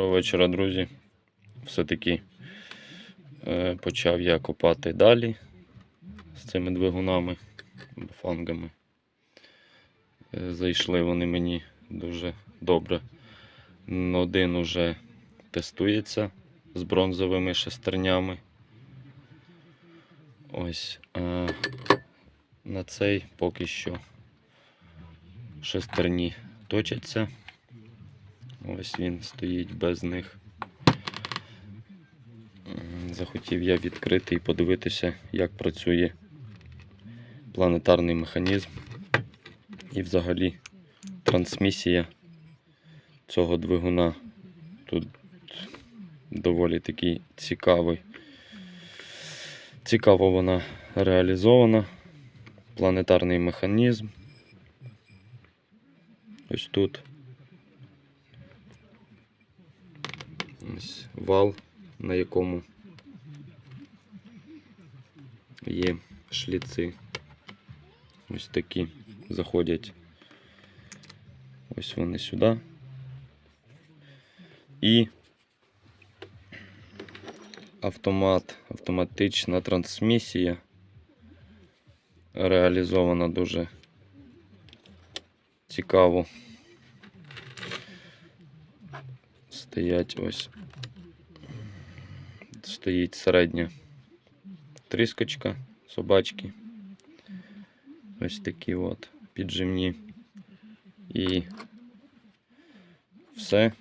Доброго вечора, друзі. Все-таки е, почав я копати далі з цими двигунами фангами. Е, зайшли вони мені дуже добре. Один уже тестується з бронзовими шестернями. Ось. А на цей поки що шестерні точаться. Ось він стоїть без них. Захотів я відкрити і подивитися, як працює планетарний механізм і взагалі трансмісія цього двигуна. Тут доволі такий цікавий. Цікаво вона реалізована. Планетарний механізм. Ось тут. Ось вал, на якому є шліци. Ось такі заходять. Ось вони сюди. І автомат, автоматична трансмісія реалізована дуже цікаво. Стоять ось стоїть середня тріскочка собачки. Ось такі от піджимні. І все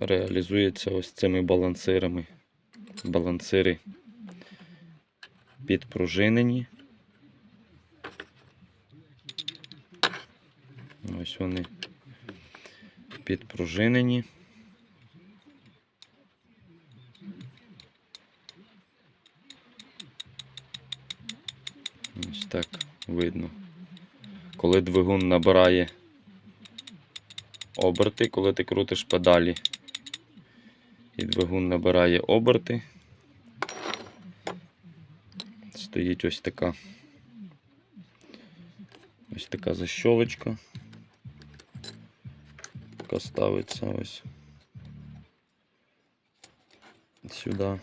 реалізується ось цими балансирами. Балансири підпружинені. Ось вони підпружинені. Ось так видно. Коли двигун набирає оберти, коли ти крутиш педалі, і двигун набирає оберти, стоїть ось така ось така защолочка, ставиться ось сюди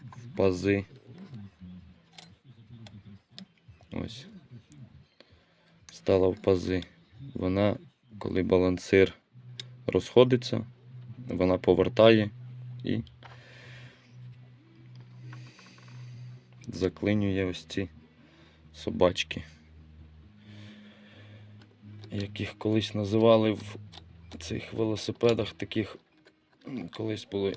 в пази. Ось. Стала в пази. Вона, коли балансир розходиться, вона повертає і заклинює ось ці собачки. Яких колись називали в цих велосипедах, таких колись були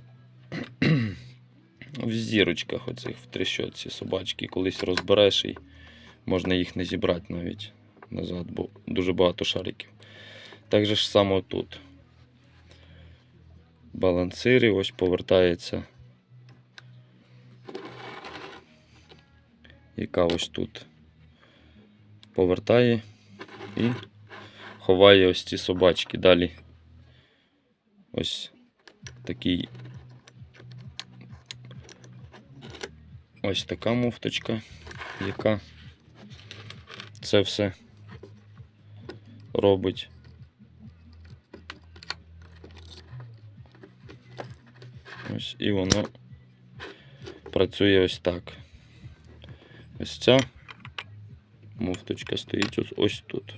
в зірочках оцих в трещотці собачки. Колись розбереш і можна їх не зібрати навіть назад, бо дуже багато шариків. Так же ж само тут. Балансири, ось повертається. Яка ось тут повертає і ховає ось ці собачки. Далі ось такий ось така муфточка, яка це все робить. Ось і воно працює ось так. Ось ця муфточка стоїть ось, ось тут.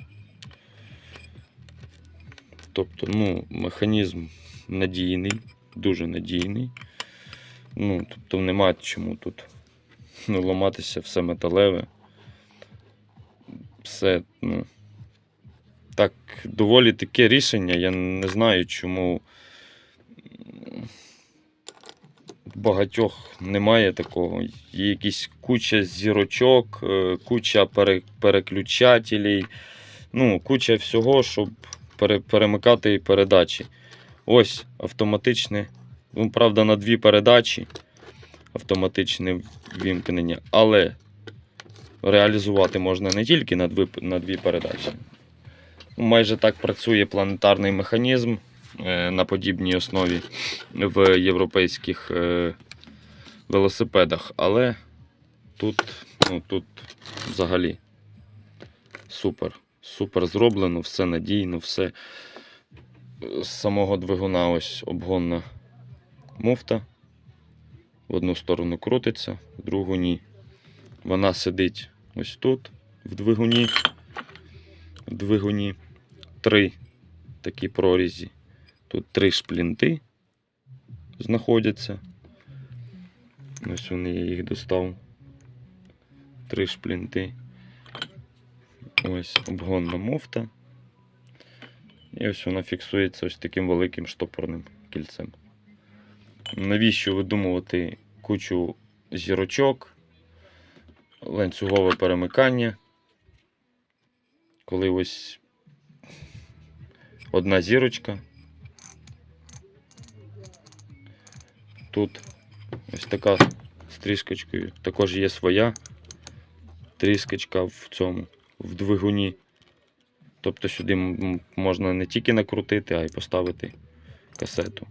Тобто, ну, механізм надійний, дуже надійний. Ну, тобто немає чому тут ну, ламатися все металеве все, ну. Так, доволі таке рішення. Я не знаю, чому багатьох немає такого. Є якісь куча зірочок, е, куча пере, переключателей, ну, куча всього, щоб пере, перемикати передачі. Ось автоматичне, ну, правда, на дві передачі автоматичне вімкнення, але реалізувати можна не тільки на дві, на дві передачі. Ну, Майже так працює планетарний механізм е, на подібній основі в європейських е, велосипедах. Але тут, ну, тут взагалі супер. Супер зроблено, все надійно, все з самого двигуна ось обгонна муфта. В одну сторону крутиться, в другу ні. Вона сидить ось тут, в двигуні. В двигуні три такі прорізі. Тут три шплінти знаходяться. Ось вони я їх достав. Три шплінти. Ось обгонна муфта. І ось вона фіксується ось таким великим штопорним кільцем. Навіщо видумувати кучу зірочок, ланцюгове перемикання, коли ось одна зірочка. Тут ось така з тріскочкою. Також є своя тріскочка в цьому, в двигуні. Тобто сюди можна не тільки накрутити, а й поставити касету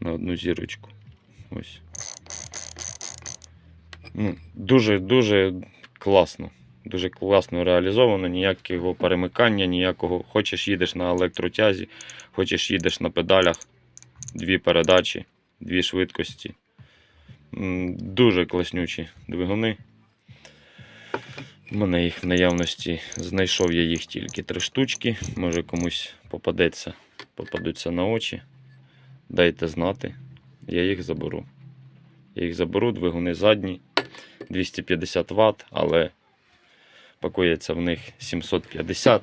на одну зірочку. Ось. Ну, класно. Дуже класно реалізовано, ніякого перемикання, ніякого. Хочеш їдеш на електротязі, хочеш їдеш на педалях, дві передачі, дві швидкості. Дуже класнючі двигуни. У мене їх в наявності знайшов я їх тільки три штучки. Може комусь попадеться, попадуться на очі. Дайте знати, я їх заберу. Я їх заберу, двигуни задні, 250 Вт, але пакується в них 750.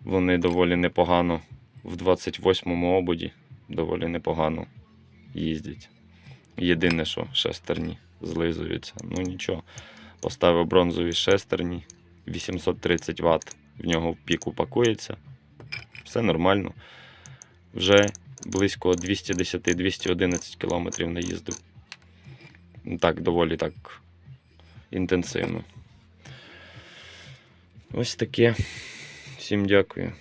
Вони доволі непогано в 28-му ободі доволі непогано їздять. Єдине, що шестерні злизуються. Ну нічого. Поставив бронзові шестерні, 830 Вт. В нього в піку пакується. Все нормально. Вже близько 210-211 км наїздив. Так, доволі так інтенсивно. Ось таке. Всім дякую.